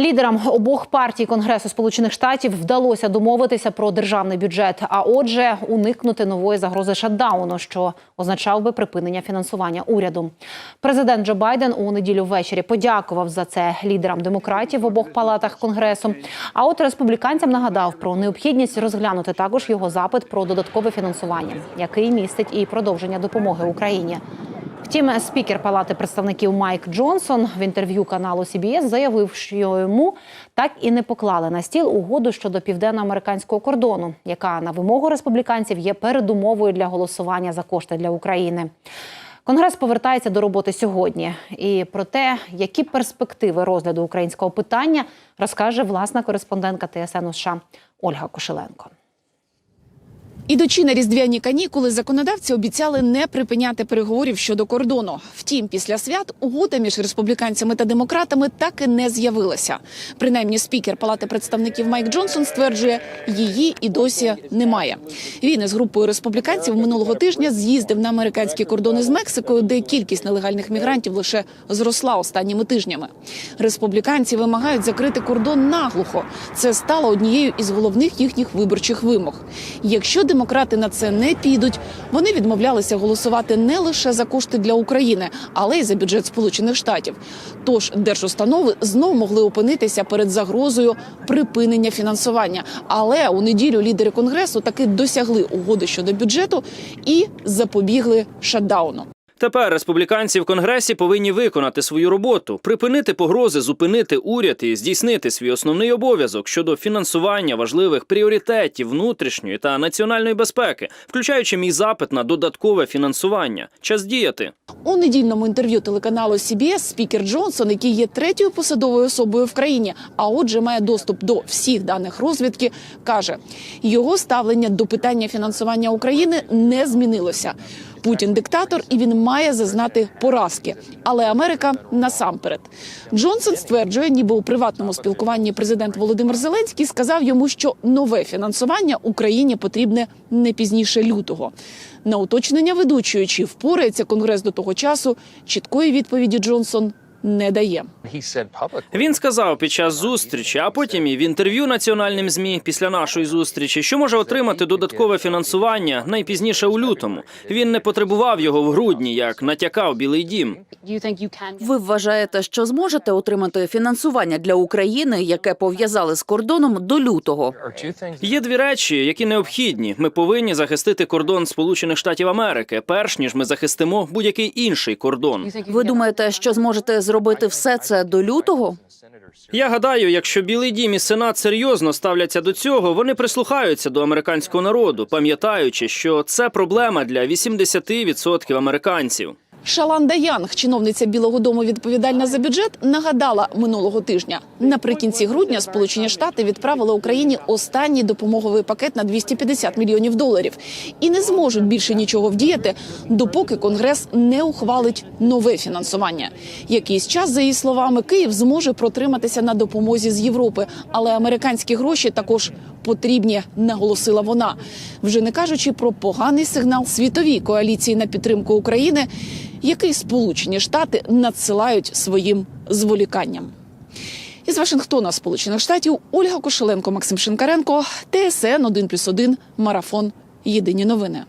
Лідерам обох партій Конгресу Сполучених Штатів вдалося домовитися про державний бюджет, а отже, уникнути нової загрози шатдауну, що означав би припинення фінансування уряду. Президент Джо Байден у неділю ввечері подякував за це лідерам демократів в обох палатах конгресу. А от республіканцям нагадав про необхідність розглянути також його запит про додаткове фінансування, який містить і продовження допомоги Україні. Втім, спікер Палати представників Майк Джонсон в інтерв'ю каналу CBS заявив, що йому так і не поклали на стіл угоду щодо південноамериканського кордону, яка на вимогу республіканців є передумовою для голосування за кошти для України. Конгрес повертається до роботи сьогодні. І про те, які перспективи розгляду українського питання, розкаже власна кореспондентка ТСН США Ольга Кошеленко. Ідучи на різдвяні канікули, законодавці обіцяли не припиняти переговорів щодо кордону. Втім, після свят угода між республіканцями та демократами так і не з'явилася. Принаймні, спікер Палати представників Майк Джонсон стверджує, її і досі немає. Він із групою республіканців минулого тижня з'їздив на американські кордони з Мексикою, де кількість нелегальних мігрантів лише зросла останніми тижнями. Республіканці вимагають закрити кордон наглухо. Це стало однією із головних їхніх виборчих вимог. Якщо демократи на це не підуть, вони відмовлялися голосувати не лише за кошти для України, але й за бюджет Сполучених Штатів. Тож держустанови знов могли опинитися перед загрозою припинення фінансування. Але у неділю лідери конгресу таки досягли угоди щодо бюджету і запобігли шатдауну. Тепер республіканці в конгресі повинні виконати свою роботу, припинити погрози, зупинити уряд і здійснити свій основний обов'язок щодо фінансування важливих пріоритетів внутрішньої та національної безпеки, включаючи мій запит на додаткове фінансування. Час діяти. У недільному інтерв'ю телеканалу CBS спікер Джонсон, який є третьою посадовою особою в країні, а отже, має доступ до всіх даних розвідки, каже, його ставлення до питання фінансування України не змінилося. Путін диктатор, і він має зазнати поразки. Але Америка насамперед. Джонсон стверджує, ніби у приватному спілкуванні президент Володимир Зеленський сказав йому, що нове фінансування Україні потрібне не пізніше лютого. На уточнення ведучої, чи впорається конгрес до того часу, чіткої відповіді Джонсон не дає. Він сказав під час зустрічі, а потім і в інтерв'ю національним змі після нашої зустрічі, що може отримати додаткове фінансування найпізніше у лютому. Він не потребував його в грудні, як натякав Білий Дім. Ви вважаєте, що зможете отримати фінансування для України, яке пов'язали з кордоном до лютого? Є дві речі, які необхідні. Ми повинні захистити кордон Сполучених Штатів Америки, перш ніж ми захистимо будь-який інший кордон. Ви думаєте, що зможете зробити все це до лютого? Я гадаю, якщо Білий Дім і Сенат серйозно ставляться до цього, вони прислухаються до американського народу, пам'ятаючи, що це проблема для 80% американців. Шаланда Янг, чиновниця Білого Дому, відповідальна за бюджет, нагадала минулого тижня. Наприкінці грудня Сполучені Штати відправили Україні останній допомоговий пакет на 250 мільйонів доларів і не зможуть більше нічого вдіяти, допоки Конгрес не ухвалить нове фінансування. Якийсь час, за її словами, Київ зможе протриматися на допомозі з Європи, але американські гроші також потрібні, наголосила вона. Вже не кажучи про поганий сигнал світовій коаліції на підтримку України, який Сполучені Штати надсилають своїм зволіканням. Із Вашингтона, Сполучених Штатів, Ольга Кошеленко, Максим Шинкаренко, ТСН 1+,1, Марафон. Єдині новини.